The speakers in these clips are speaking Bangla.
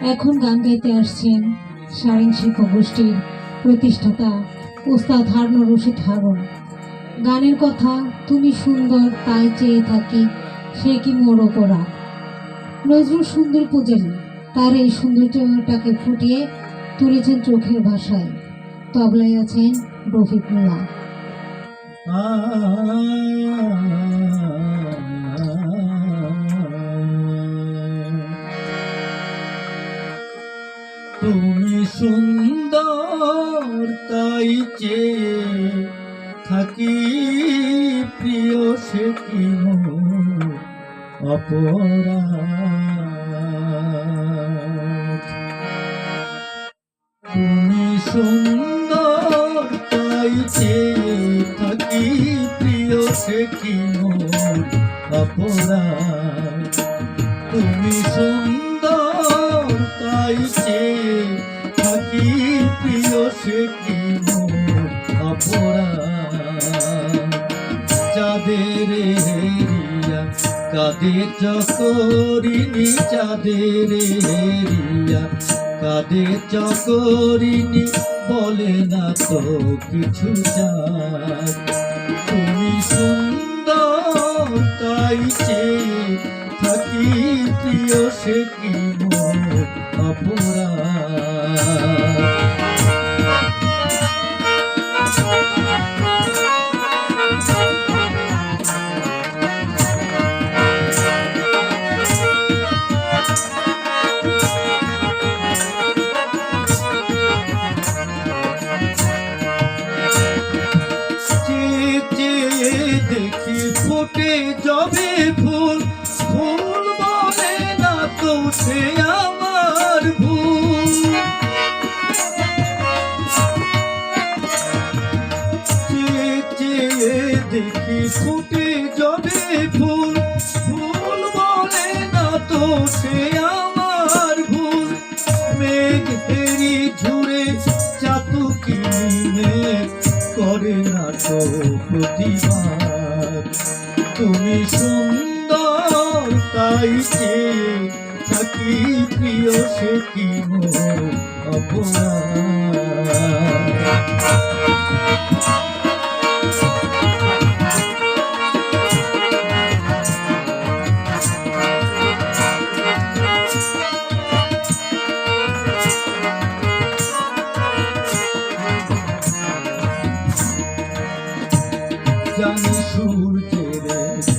এখন গান গাইতে আসছেন সারেং শিল্প গোষ্ঠীর প্রতিষ্ঠাতা ওস্তাদ হারুন রশিদ হারুন। গানের কথা, তুমি সুন্দর, তাই চেয়ে থাকি, সে কি মোড়ো করা নজরুল সুন্দর পূজারী, তার এই সৌন্দর্যটাকে ফুটিয়ে তুলেছেন চোখের ভাষায়। তবলায় আছেন রফিক মিয়া সুন্দর তাই চেয়ে থাকি প্রিয় সে কি অপরাধ? তুমি সুন্দর তাই চেয়ে থাকি প্রিয় সে কি অপরাধ? তুমি সুন্দর তাই সে কি অপরাধ? চাঁদের হেরিয়া কাদের চকরিনি চাঁদের হেরিয়া কাদের চকরিনি বলে না তো কিছু তুমি সুন্দর, তাই চেয়ে থাকি প্রিয়, সে কি অপরাধ? দেখি ফুটে জবে ফুল ফুল বলে না তো সে আমার ভুল। মেঘ হেরি ঝুড়ে চাতুকি মেঘ করে না তো প্রতিবাদ তুমি সুন্দর, তাই চেয়ে থাকি প্রিয়, সে কি অপরাধ? জানি সূর্যের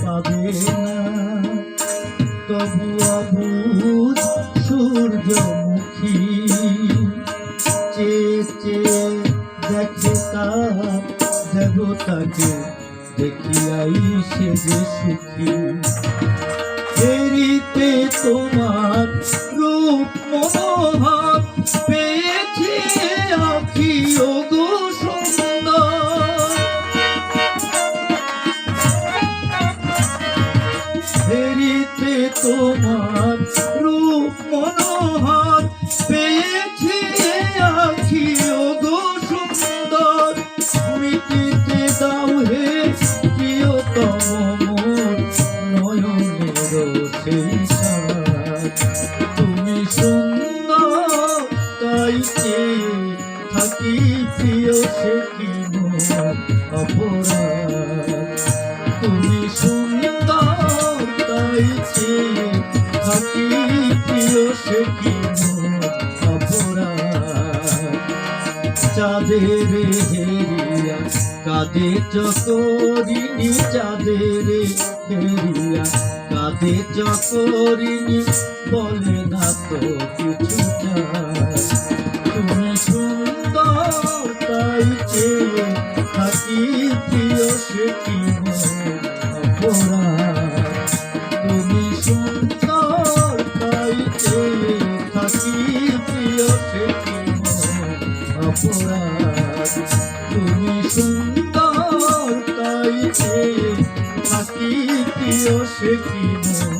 পাবে না। তবু অবুজ সূর্যমুখী। চেয়ে দেখে তার দেবতাকে দেখিয়াই সে যে সুখী। ফেরিতে তোমার রূপ মনোভাব তোমার রূপ মনোহর পেয়েছি আখি ও গো সুন্দর। মিটিতে দাও হে প্রিয়তম মোর নয়নের তুমি সুন্দর, তাই চেয়ে থাকি প্রিয় সে কি অপরাধ? তুমি সুন্দর চেয়ে থাকি প্রিয় সে কি চাঁদের হেরিয়া, কাঁদে চকরিনি চাঁদের হেরিয়া। কাঁদে চকরিনি বলে না তো কিছু চায় সুন্দর তাই থাকি প্রিয় সে মোর